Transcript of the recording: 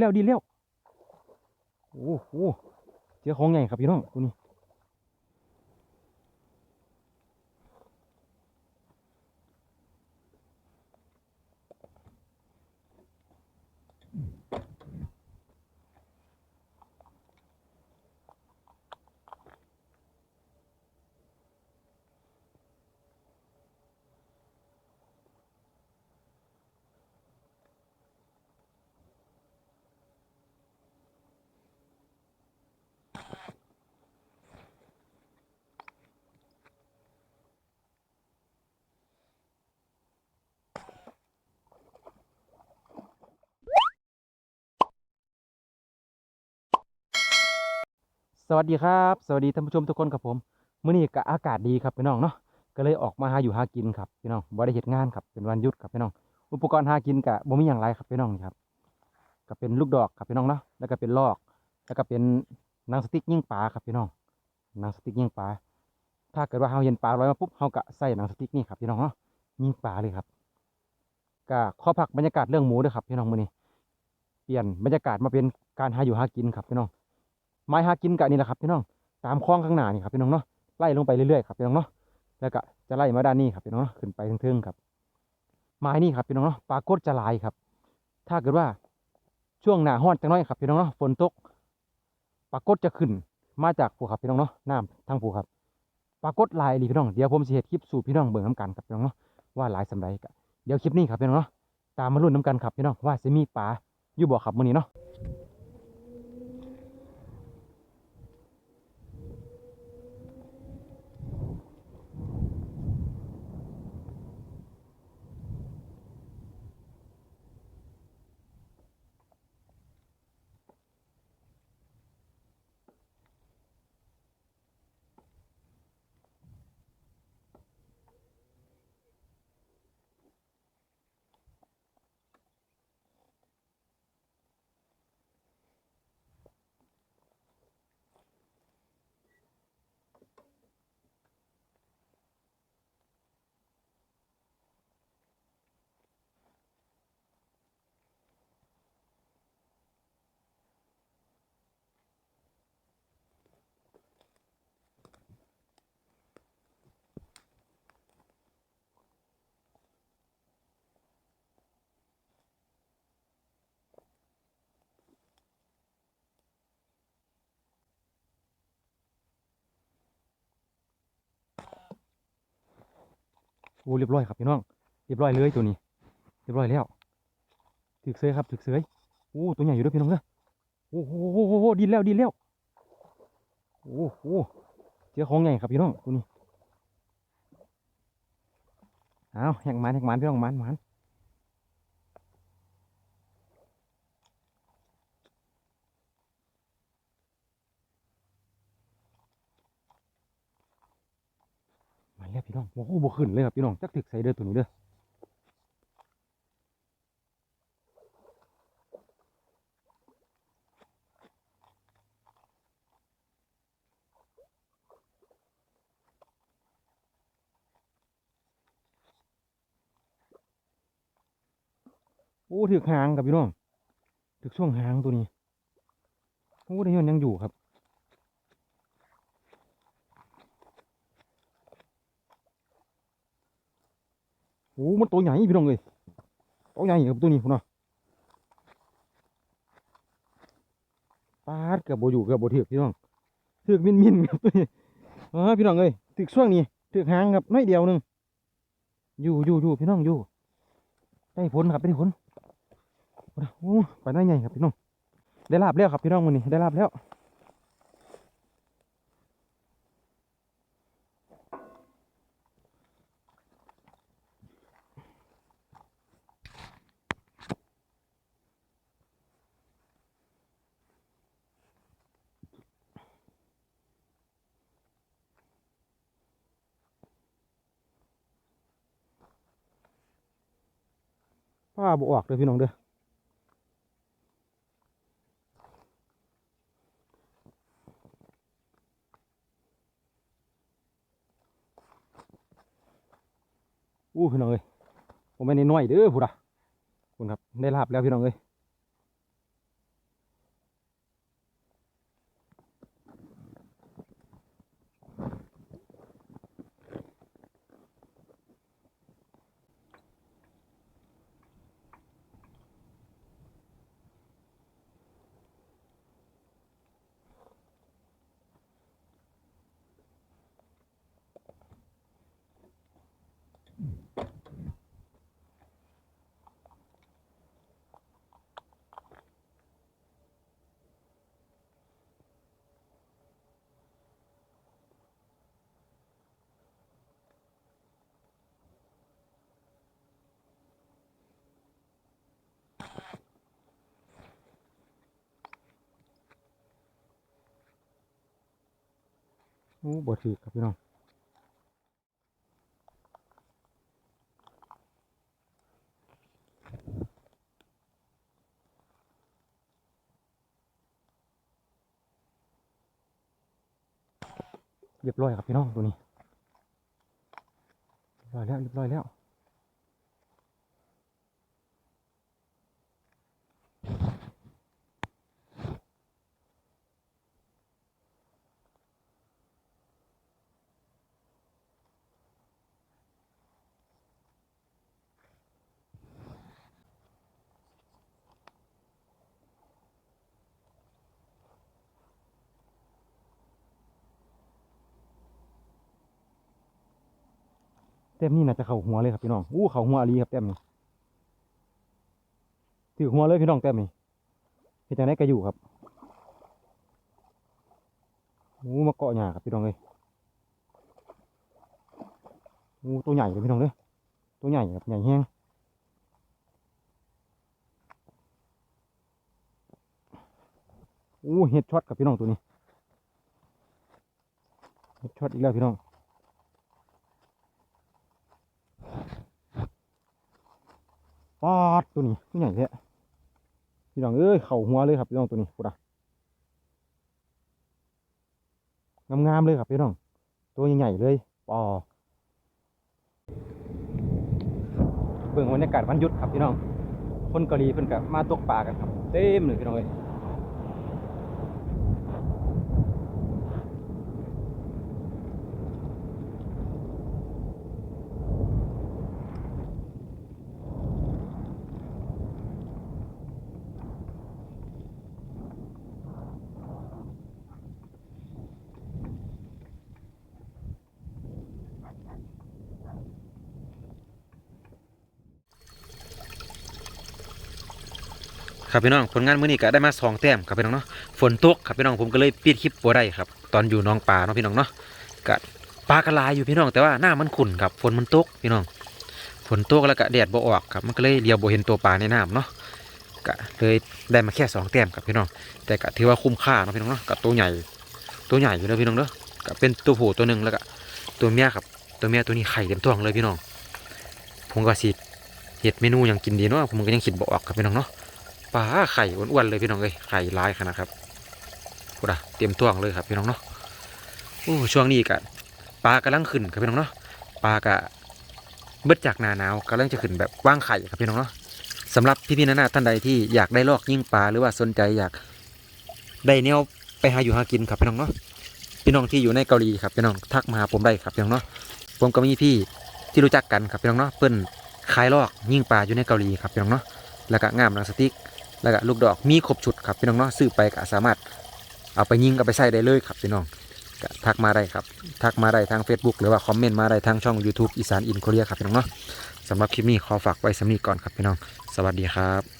แล้วดีแล้วโอ้โหเจอของใหญ่ครับพี่น้องตัวนี้ สวัสดีครับ สวัสดีท่านผู้ชมทุกคนครับผมมื้อนี้ก็อากาศดีครับพี่น้องเนาะก็เลยออกมาหาอยู่หากินครับพี่น้องบ่ได้เฮ็ดงานครับเป็นวันหยุดครับพี่น้อง อุปกรณ์หากินก็บ่มีหยังหลายครับพี่น้องนะครับก็เป็นลูกดอกครับพี่น้องเนาะแล้วก็เป็นลอก แล้วก็เป็นหนังสติ๊กยิงปลาครับพี่น้องหนังสติ๊กยิงปลาถ้าเกิดว่าเฮาเห็นปลาลอยมาปุ๊บเฮาก็ใส่หนังสติ๊กนี่ครับพี่น้องเนาะยิงปลาเลยครับก็ข้อพักบรรยากาศเรื่องหมูด้วยครับพี่น้องมื้อนี้เปลี่ยนบรรยากาศมาเป็นการหาอยู่หากินครับพี่น้อง ไม้หากินกะนี่แหละครับพี่น้องตามคลองข้างหน้านี่ครับพี่น้องเนาะไล่ลงไปเรื่อยๆครับพี่น้องเนาะแล้วก็จะไล่มาด้านนี้ครับพี่น้องเนาะขึ้นไปทึ่งๆครับ ไม้นี่ครับพี่น้องเนาะปลากดจะลายครับ ถ้าเกิดว่าช่วงหน้าฮ้อนจังน้อยครับพี่น้องเนาะฝนตกปลากดจะขึ้นมาจากภูครับพี่น้องเนาะน้ำทางภูครับปลากดหลายดีพี่น้องเดี๋ยวผมสิเฮ็ดคลิปสู่พี่น้องเบิ่งน้ำกันครับพี่น้องเนาะว่าลายสำไรกะเดี๋ยวคลิปนี้ครับพี่น้องเนาะตามมาลุ้นน้ำกันครับพี่น้องว่าจะมีปลาอยู่บ่ครับมื้อนี้เนาะ อ้เรียบร้อยครับพี่น้องเรียบร้อยเลยตัวนี้เรียบร้อยแล้วถึกเสยครับถึกเสยโอ้ตัวใหญ่อยู่ด้วยพี่น้องเด้อโอ้โหโอ้โหโอ้โหดินแล้วดินแล้วโอ้โหเจอของใหญ่ครับพี่น้องตัวนี้เอาแหกมันแหกมันพี่น้องมันมันมาแล้วพี่น้องโอ้โห บขึ้นเลยครับพี่น้องจักถึกใส่เด้อตัวนี้เด้อโอ้ถึกหางครับพี่น้องถึกช่วงหางตัวนี้โอ้ได้ยนยังอยู่ครับ อ้มันตัวใหญ่พี่น้องเลยตัวใหญ่ครับตัวนี้คุณนาะปาดเกือบโบอยู่เกือบโบถึกพี่น้องเถึกมินมินครับตัวนี้เออพี่น้องเลยเถึกช่วงนี้เถึกหางครับน้อยเดียวหนึงอยู่อยู่อยู่พี่น้องอยู่ได้ผลครับได้ผลโอ้ไปได้ไงครับพี่น้องได้ลาบแล้วครับพี่น้องวันนี้ได้ลาบแล้ว ป้าบออกเลยพี่น้องเด้ออู้พี่น้องเอ้ยผมไม่ได้น้อยเด้อผูดะคุณครับได้ลาบแล้วพี่น้องเอ้ย โอ้บ่ถือครับพี่น้องเรียบร้อยครับพี่น้องตัวนี้เรียบร้อยแล้วเรียบร้อยแล้ว เต็มนี่น่าจะเข่าหัวเลยครับพี่น้องอู้เข่าหัวอลีครับเต็มนี่ถือหัวเลยพี่น้องเต็มนี่เฮ็ดจังไดก็อยู่ครับอู้มาเกาะหญ้าครับพี่น้องเลยอู้ตัวใหญ่เลยพี่น้องเลยตัวใหญ่ครับใหญ่แห้งอู้เห็ดช็อตกับพี่น้องตัวนี้เห็ดช็อตอีกแล้วพี่น้อง ปอดตัวนี้ตัวใหญ่แท้พี่น้องเอ้ยเข่าหัวเลยครับพี่น้องตัวนี้พูดอะงามๆเลยครับพี่น้อง ตัวใหญ่ๆเลยปอเบิ่งบรรยากาศวันหยุดครับพี่น้อง คนเกาหลีเพิ่นกับมาตกปลากันครับ เต็มเลยพี่น้องเอ้ย ครับพี่น้องผลงานมื้อนี้ก็ได้มาสองแต้มครับพี่น้องเนาะฝนตกครับพี่น้องผมก็เลยปิดคลิปบ่ได้ครับ ตอนอยู่น้องปลาเนาะพี่น้องเนาะก็ปลากระลายอยู่พี่น้องแต่ว่าหน้ามันขุ่นครับฝนมันตกพี่น้องฝนตกแล้วก็แดดบ่ออกครับมันก็เลยเดียวบ่เห็นตัวปลาในน้ำเนาะก็เลยได้มาแค่สองแต้มครับพี่น้องแต่ก็ถือว่าคุ้มค่าเนาะพี่น้องเนาะกับตัวใหญ่ตัวใหญ่อยู่แล้วพี่น้องเด้อก็เป็นตัวผู้ตัวหนึ่งแล้วก็ตัวเมียครับตัวเมียตัวนี้ไข่เต็มท้องเลยพี่น้องผมก็สิเห็ดเมนูอย่างกินดีเนาะผมก็ยังคิดบ่ออกครับพี่น้องเนาะ ปลาไข่อ้วนๆเลยพี่น้องเลยไข่ร้ายขนาดครับพูดอะเตรียมท้องเลยครับพี่น้องเนาะโอ้ช่วงนี้ก็ปลากำลังขึ้นครับพี่น้องเนาะปลากะเบิดจากนาหนาวกำลังจะขึ้นแบบว่างไข่ครับพี่น้องเนาะสำหรับพี่ๆนานาท่านใดที่อยากได้ลอกยิ่งปลาหรือว่าสนใจอยากได้แนวไปหาอยู่หากินครับพี่น้องเนาะพี่น้องที่อยู่ในเกาหลีครับพี่น้องทักมาหาผมได้ครับพี่น้องเนาะผมก็มีพี่ที่รู้จักกันครับพี่น้องเนาะเปิ้นขายลอกยิ่งปลาอยู่ในเกาหลีครับพี่น้องเนาะแล้วก็งามหนังสติ๊ก แล้วก็ลูกดอกมีครบชุดครับพี่น้องเนาะซื้อไปก็สามารถเอาไปยิงเอาไปใส่ได้เลยครับพี่น้องก็ทักมาได้ครับ ทักมาได้ทาง Facebook หรือว่าคอมเมนต์มาได้ทางช่อง YouTube อีสานอินโคเรียครับพี่น้องเนาะสำหรับคลิปนี้ขอฝากไว้สำนีก่อนครับพี่น้อง สวัสดีครับ